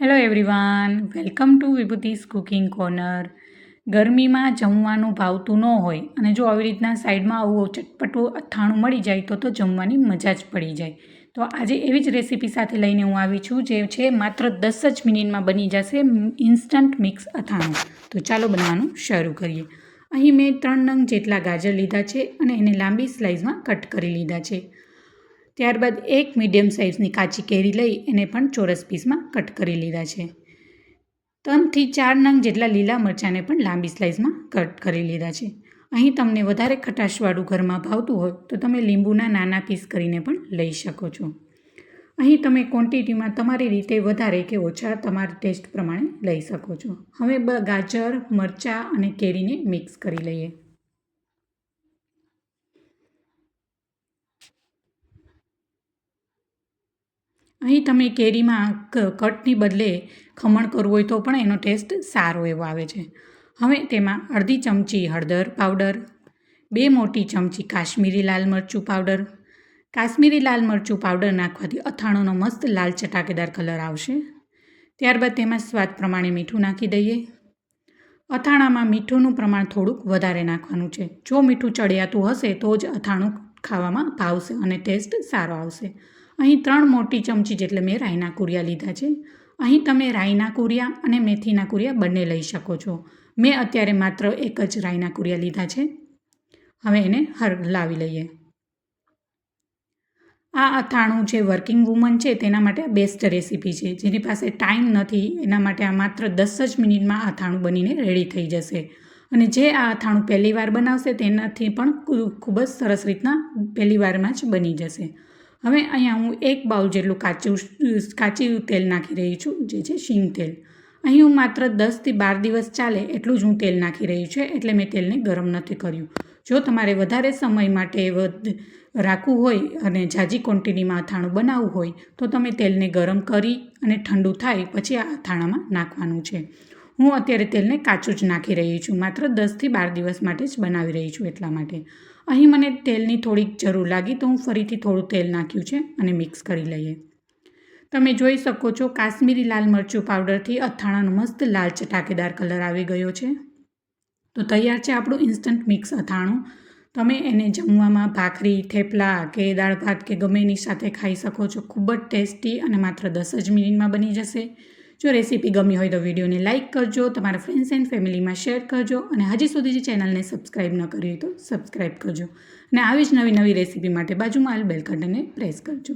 Hello everyone welcome to Vibhuti's cooking corner ગરમીમાં જમવાનું ભાવતું ન હોય અને જો આવી રીતના સાઈડમાં આવું ચટપટું અથાણું મળી જાય તો તો જમવાની મજા જ પડી જાય. તો આજે એવી જ રેસીપી સાથે લઈને હું આવી છું જે છે માત્ર દસ જ મિનિટમાં બની જશે ઇન્સ્ટન્ટ મિક્સ અથાણું. તો ચાલો બનાવવાનું શરૂ કરીએ. અહીં મેં ત્રણ નંગ જેટલા ગાજર લીધા છે અને એને લાંબી સ્લાઇઝમાં કટ કરી લીધા છે. ત્યારબાદ એક મીડિયમ સાઇઝની કાચી કેરી લઈ એને પણ ચોરસ પીસમાં કટ કરી લીધા છે. ત્રણથી ચાર નંગ જેટલા લીલા મરચાંને પણ લાંબી સ્લાઇઝમાં કટ કરી લીધા છે. અહીં તમને વધારે ખટાશવાળું ઘરમાં ભાવતું હોય તો તમે લીંબુના નાના પીસ કરીને પણ લઈ શકો છો. અહીં તમે ક્વોન્ટિટીમાં તમારી રીતે વધારે કે ઓછા તમારા ટેસ્ટ પ્રમાણે લઈ શકો છો. હવે ગાજર મરચાં અને કેરીને મિક્સ કરી લઈએ. અહીં તમે કેરીમાં કટની બદલે ખમણ કરવું હોય તો પણ એનો ટેસ્ટ સારો એવો આવે છે. હવે તેમાં અડધી ચમચી હળદર પાવડર, બે મોટી ચમચી કાશ્મીરી લાલ મરચું પાવડર. કાશ્મીરી લાલ મરચું પાવડર નાખવાથી અથાણોનો મસ્ત લાલ ચટાકેદાર કલર આવશે. ત્યારબાદ તેમાં સ્વાદ પ્રમાણે મીઠું નાખી દઈએ. અથાણામાં મીઠુંનું પ્રમાણ થોડુંક વધારે નાખવાનું છે. જો મીઠું ચડિયાતું હશે તો જ અથાણું ખાવામાં ભાવશે અને ટેસ્ટ સારો આવશે. અહીં ત્રણ મોટી ચમચી જેટલે મેં રાઈના કુરિયા લીધા છે. અહીં તમે રાઈના કુરિયા અને મેથીના કુરિયા બંને લઈ શકો છો. મેં અત્યારે માત્ર એક જ રાઈના કુરિયા લીધા છે. હવે એને હર લાવી લઈએ. આ અથાણું જે વર્કિંગ વુમન છે તેના માટે બેસ્ટ રેસીપી છે. જેની પાસે ટાઈમ નથી, એના માટે આ માત્ર દસ જ મિનિટમાં અથાણું બનીને રેડી થઈ જશે. અને જે આ અથાણું પહેલી વાર બનાવશે તેનાથી પણ ખૂબ જ સરસ રીતના પહેલી વારમાં જ બની જશે. હવે અહીંયા હું એક બાઉલ જેટલું કાચું કાચી તેલ નાખી રહી છું, જે છે શીંગ તેલ. અહીં હું માત્ર દસથી બાર દિવસ ચાલે એટલું જ હું તેલ નાખી રહી છું, એટલે મેં તેલને ગરમ નથી કર્યું. જો તમારે વધારે સમય માટે રાખવું હોય અને ઝાઝી ક્વોન્ટિટીમાં અથાણું બનાવવું હોય, તો તમે તેલને ગરમ કરી અને ઠંડુ થાય પછી આ અથાણામાં નાખવાનું છે. હું અત્યારે તેલને કાચું જ નાખી રહી છું. માત્ર દસથી બાર દિવસ માટે જ બનાવી રહી છું એટલા માટે. અહીં મને તેલની થોડીક જરૂર લાગી તો હું ફરીથી થોડું તેલ નાખ્યું છે અને મિક્સ કરી લઈએ. તમે જોઈ શકો છો કાશ્મીરી લાલ મરચું પાવડરથી અથાણાનો મસ્ત લાલ ચટાકેદાર કલર આવી ગયો છે. તો તૈયાર છે આપણું ઇન્સ્ટન્ટ મિક્સ અથાણું. તમે એને જમવામાં ભાખરી, થેપલા કે દાળ ભાત કે ગમે એની સાથે ખાઈ શકો છો. ખૂબ જ ટેસ્ટી અને માત્ર દસ જ મિનિટમાં બની જશે. જો રેસીપી ગમી હોય તો વિડીયોને લાઇક કરજો, તમારા ફ્રેન્ડ્સ એન્ડ ફેમિલીમાં શેર કરજો અને હજી સુધી જે ચેનલને સબસ્ક્રાઈબ ન કરી હોય તો સબસ્ક્રાઈબ કરજો. અને આવી જ નવી નવી રેસીપી માટે બાજુમાં આલ બેલ બટનને પ્રેસ કરજો.